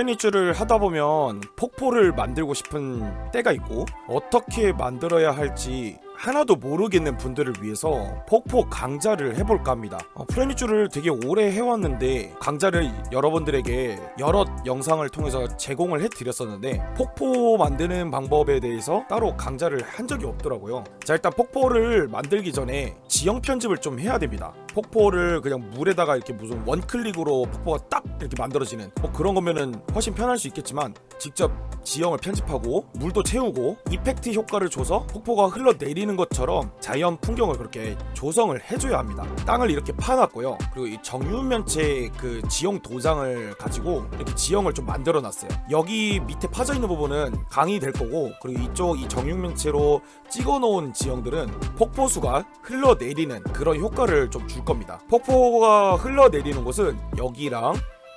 프레니쥬를 하다 보면 폭포를 만들고 싶은 때가 있고 어떻게 만들어야 할지 하나도 모르겠는 분들을 위해서 폭포 강좌를 해볼까 합니다. 어, 프레니쥬를 되게 오래 해왔는데 강좌를 여러분들에게 여러 영상을 통해서 제공을 해드렸었는데 폭포 만드는 방법에 대해서 따로 강좌를 한 적이 없더라고요. 자 일단 폭포를 만들기 전에 지형 편집을 좀 해야 됩니다. 폭포를 그냥 물에다가 이렇게 무슨 원클릭으로 폭포가 딱 이렇게 만들어지는 뭐 그런 거면은 훨씬 편할 수 있겠지만 직접 지형을 편집하고 물도 채우고 이펙트 효과를 줘서 폭포가 흘러내리는 것처럼 자연 풍경을 그렇게 조성을 해줘야 합니다. 땅을 이렇게 파놨고요. 그리고 이 정육면체 그 지형 도장을 가지고 이렇게 지형을 좀 만들어놨어요. 여기 밑에 파져 있는 부분은 강이 될 거고 그리고 이쪽 이 정육면체로 찍어놓은 지형들은 폭포수가 흘러내리는 그런 효과를 좀 줄 겁니다. 폭포가 흘러내리는 곳은 여기랑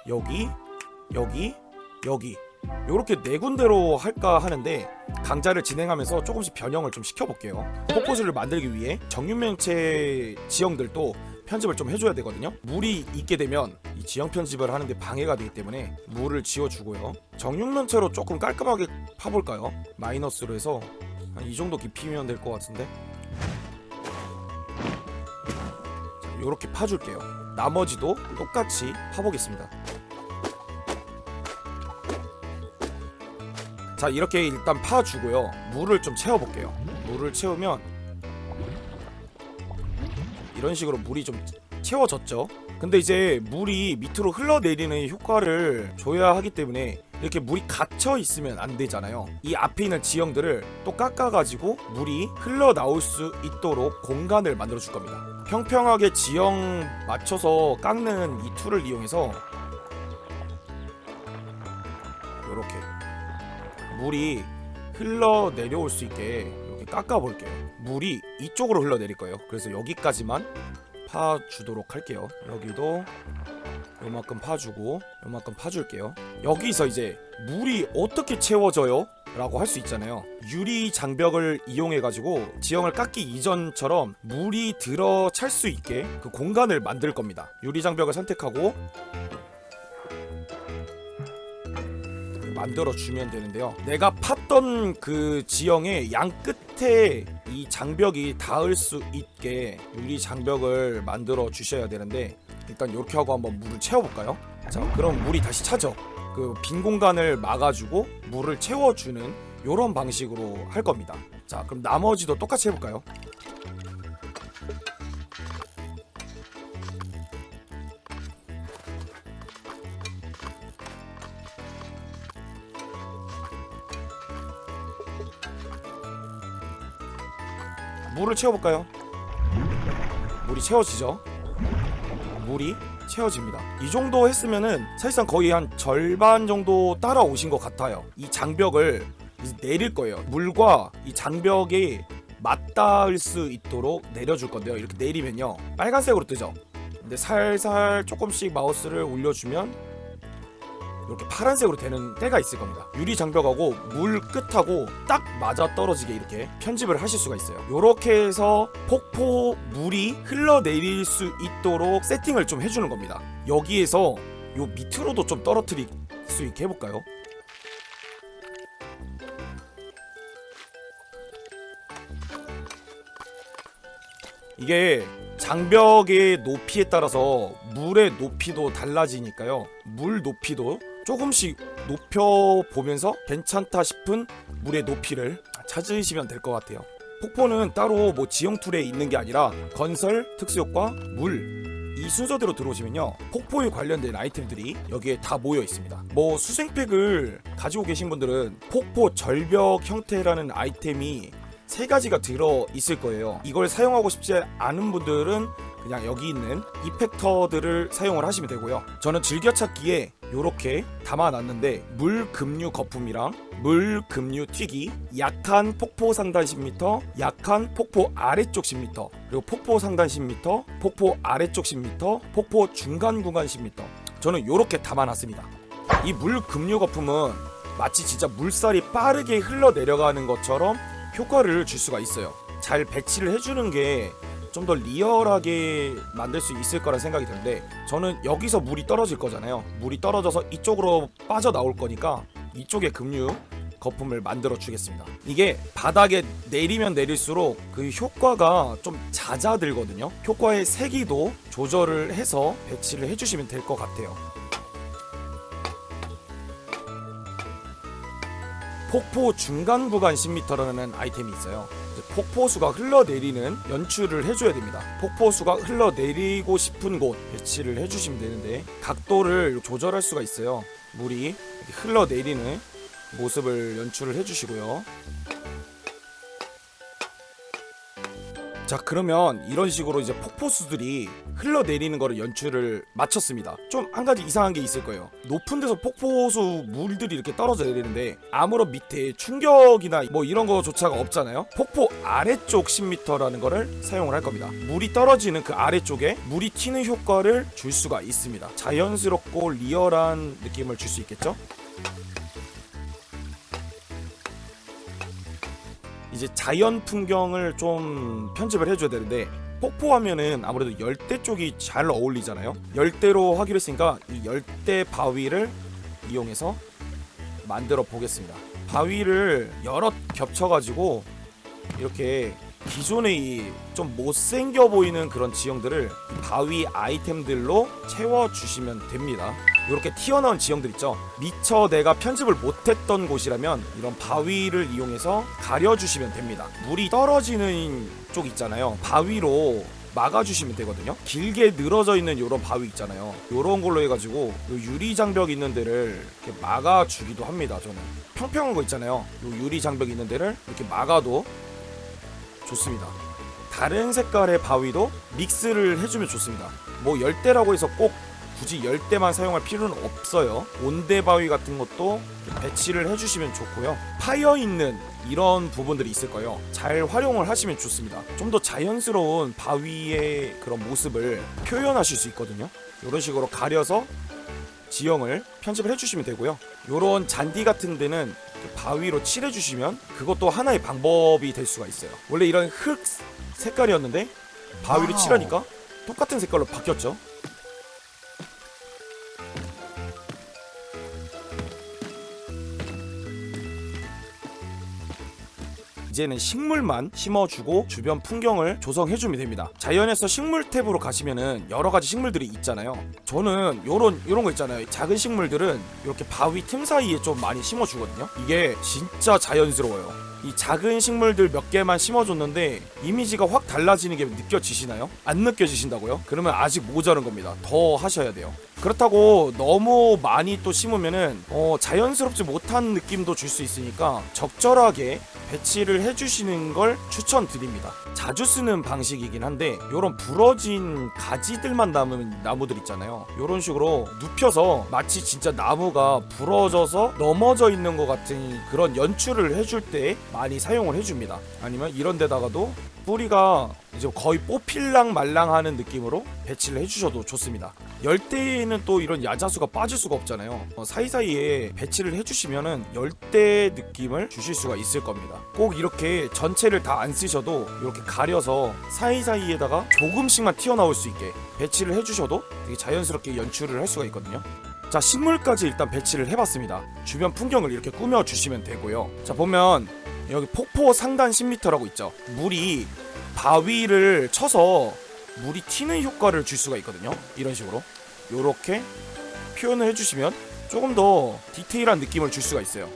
여기 여기 여기 요렇게 네 군데로 할까 하는데 강좌를 진행하면서 조금씩 변형을 좀 시켜볼게요. 폭포수를 만들기 위해 정육면체 지형들도 편집을 좀 해줘야 되거든요. 물이 있게 되면 이 지형 편집을 하는데 방해가 되기 때문에 물을 지워주고요. 정육면체로 조금 깔끔하게 파볼까요? 마이너스로 해서 한 이 정도 깊이면 될 것 같은데. 자, 요렇게 파줄게요. 나머지도 똑같이 파보겠습니다. 자 이렇게 일단 파주고요. 물을 좀 채워볼게요. 물을 채우면 이런 식으로 물이 좀 채워졌죠? 근데 이제 물이 밑으로 흘러내리는 효과를 줘야 하기 때문에 이렇게 물이 갇혀 있으면 안 되잖아요. 이 앞에 있는 지형들을 또 깎아 가지고 물이 흘러나올 수 있도록 공간을 만들어 줄 겁니다. 평평하게 지형 맞춰서 깎는 이 툴을 이용해서 물이 흘러 내려올 수 있게 이렇게 깎아 볼게요. 물이 이쪽으로 흘러 내릴 거예요. 그래서 여기까지만 파 주도록 할게요. 여기도 요만큼 파주고 요만큼 파줄게요. 여기서 이제 물이 어떻게 채워져요? 라고 할 수 있잖아요. 유리 장벽을 이용해 가지고 지형을 깎기 이전처럼 물이 들어 찰 수 있게 그 공간을 만들 겁니다. 유리 장벽을 선택하고 만들어 주면 되는데요. 내가 팠던 그 지형의 양 끝에 이 장벽이 닿을 수 있게 유리 장벽을 만들어 주셔야 되는데 일단 이렇게 하고 한번 물을 채워볼까요? 자, 그럼 물이 다시 차죠. 그 빈 공간을 막아주고 물을 채워주는 이런 방식으로 할 겁니다. 자, 그럼 나머지도 똑같이 해볼까요? 물을 채워볼까요? 물이 채워지죠? 물이 채워집니다. 이 정도 했으면은 사실상 거의 한 절반 정도 따라오신 것 같아요. 이 장벽을 내릴 거예요. 물과 이 장벽이 맞닿을 수 있도록 내려줄 건데요. 이렇게 내리면요. 빨간색으로 뜨죠. 근데 살살 조금씩 마우스를 올려주면 이렇게 파란색으로 되는 때가 있을 겁니다. 유리 장벽하고 물 끝하고 딱 맞아 떨어지게 이렇게 편집을 하실 수가 있어요. 이렇게 해서 폭포 물이 흘러내릴 수 있도록 세팅을 좀 해주는 겁니다. 여기에서 요 밑으로도 좀 떨어뜨릴 수 있게 해볼까요? 이게 장벽의 높이에 따라서 물의 높이도 달라지니까요. 물 높이도 조금씩 높여 보면서 괜찮다 싶은 물의 높이를 찾으시면 될 것 같아요. 폭포는 따로 뭐 지형 툴에 있는 게 아니라 건설, 특수효과, 물. 이 순서대로 들어오시면요 폭포에 관련된 아이템들이 여기에 다 모여 있습니다 뭐 수생팩을 가지고 계신 분들은 폭포 절벽 형태라는 아이템이 세 가지가 들어 있을 거예요. 이걸 사용하고 싶지 않은 분들은 그냥 여기 있는 이펙터들을 사용을 하시면 되고요. 저는 즐겨찾기에 이렇게 담아놨는데 물 급류 거품이랑 물 급류 튀기, 약한 폭포 상단 10m, 약한 폭포 아래쪽 10m, 그리고 폭포 상단 10m, 폭포 아래쪽 10m, 폭포 중간 구간 10m. 저는 이렇게 담아놨습니다. 이 물 급류 거품은 마치 진짜 물살이 빠르게 흘러 내려가는 것처럼 효과를 줄 수가 있어요. 잘 배치를 해주는 게 좀 더 리얼하게 만들 수 있을 거라 생각이 드는데 저는 여기서 물이 떨어질 거잖아요. 물이 떨어져서 이쪽으로 빠져 나올 거니까 이쪽에 급류 거품을 만들어 주겠습니다. 이게 바닥에 내리면 내릴수록 그 효과가 좀 잦아들거든요. 효과의 세기도 조절을 해서 배치를 해주시면 될 것 같아요. 폭포 중간 구간 10m라는 아이템이 있어요. 폭포수가 흘러내리는 연출을 해줘야 됩니다. 폭포수가 흘러내리고 싶은 곳 배치를 해주시면 되는데 각도를 조절할 수가 있어요. 물이 흘러내리는 모습을 연출을 해주시고요. 자 그러면 이런 식으로 이제 폭포수들이 흘러내리는 거를 연출을 마쳤습니다. 좀 한 가지 이상한 게 있을 거예요. 높은 데서 폭포수 물들이 이렇게 떨어져 내리는데 아무런 밑에 충격이나 뭐 이런 거조차가 없잖아요. 폭포 아래쪽 10m라는 거를 사용을 할 겁니다. 물이 떨어지는 그 아래쪽에 물이 튀는 효과를 줄 수가 있습니다. 자연스럽고 리얼한 느낌을 줄 수 있겠죠? 이제 자연 풍경을 좀 편집을 해줘야 되는데 폭포하면은 아무래도 열대 쪽이 잘 어울리잖아요. 열대로 하기로 했으니까 이 열대 바위를 이용해서 만들어 보겠습니다. 바위를 여러 겹쳐가지고 이렇게 기존의 이 좀 못생겨 보이는 그런 지형들을 바위 아이템들로 채워주시면 됩니다. 이렇게 튀어나온 지형들 있죠. 미처 내가 편집을 못했던 곳이라면 이런 바위를 이용해서 가려주시면 됩니다. 물이 떨어지는 쪽 있잖아요. 바위로 막아주시면 되거든요. 길게 늘어져 있는 이런 바위 있잖아요. 이런 걸로 해가지고 요 유리 장벽 있는 데를 이렇게 막아주기도 합니다. 저는 평평한 거 있잖아요. 요 유리 장벽 있는 데를 이렇게 막아도 좋습니다. 다른 색깔의 바위도 믹스를 해주면 좋습니다. 뭐 열대라고 해서 꼭 굳이 열대만 사용할 필요는 없어요. 온대 바위 같은 것도 배치를 해주시면 좋고요. 파여 있는 이런 부분들이 있을 거예요. 잘 활용을 하시면 좋습니다. 좀 더 자연스러운 바위의 그런 모습을 표현하실 수 있거든요. 이런 식으로 가려서 지형을 편집을 해주시면 되고요. 이런 잔디 같은 데는 바위로 칠해주시면 그것도 하나의 방법이 될 수가 있어요. 원래 이런 흙 색깔이었는데 바위로. 칠하니까 똑같은 색깔로 바뀌었죠. 이제는 식물만 심어주고 주변 풍경을 조성해주면 됩니다. 자연에서 식물 탭으로 가시면은 여러 가지 식물들이 있잖아요. 저는 요런 요런 거 있잖아요. 작은 식물들은 이렇게 바위 틈 사이에 좀 많이 심어주거든요. 이게 진짜 자연스러워요. 이 작은 식물들 몇 개만 심어줬는데 이미지가 확 달라지는 게 느껴지시나요? 안 느껴지신다고요? 그러면 아직 모자른 겁니다. 더 하셔야 돼요. 그렇다고 너무 많이 또 심으면은 어, 자연스럽지 못한 느낌도 줄 수 있으니까 적절하게 배치를 해주시는 걸 추천드립니다. 자주 쓰는 방식이긴 한데 이런 부러진 가지들만 남은 나무들 있잖아요. 이런 식으로 눕혀서 마치 진짜 나무가 부러져서 넘어져 있는 것 같은 그런 연출을 해줄 때 많이 사용을 해줍니다. 아니면 이런 데다가도 뿌리가 이제 거의 뽀필랑 말랑하는 느낌으로 배치를 해주셔도 좋습니다. 열대에는 또 이런 야자수가 빠질 수가 없잖아요. 어, 사이사이에 배치를 해주시면은 열대 느낌을 주실 수가 있을 겁니다. 꼭 이렇게 전체를 다 안 쓰셔도 이렇게 가려서 사이사이에다가 조금씩만 튀어나올 수 있게 배치를 해주셔도 되게 자연스럽게 연출을 할 수가 있거든요. 자 식물까지 일단 배치를 해봤습니다. 주변 풍경을 이렇게 꾸며주시면 되고요. 자 보면 여기 폭포 상단 10m라고 있죠. 물이 바위를 쳐서 물이 튀는 효과를 줄 수가 있거든요. 이런 식으로 요렇게 표현을 해주시면 조금 더 디테일한 느낌을 줄 수가 있어요.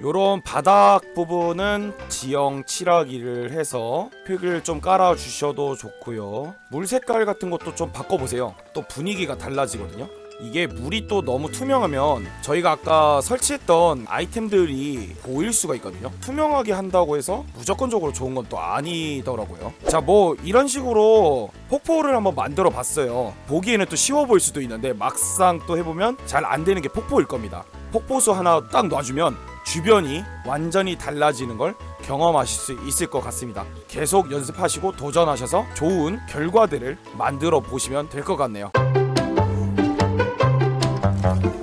요런 바닥 부분은 지형 칠하기를 해서 흙을 좀 깔아 주셔도 좋고요. 물 색깔 같은 것도 좀 바꿔보세요. 또 분위기가 달라지거든요. 이게 물이 또 너무 투명하면 저희가 아까 설치했던 아이템들이 보일 수가 있거든요. 투명하게 한다고 해서 무조건적으로 좋은 건 또 아니더라고요. 자, 뭐 이런 식으로 폭포를 한번 만들어 봤어요. 보기에는 또 쉬워 보일 수도 있는데 막상 또 해보면 잘 안 되는 게 폭포일 겁니다. 폭포수 하나 딱 놔주면 주변이 완전히 달라지는 걸 경험하실 수 있을 것 같습니다. 계속 연습하시고 도전하셔서 좋은 결과들을 만들어 보시면 될 것 같네요. Thank you.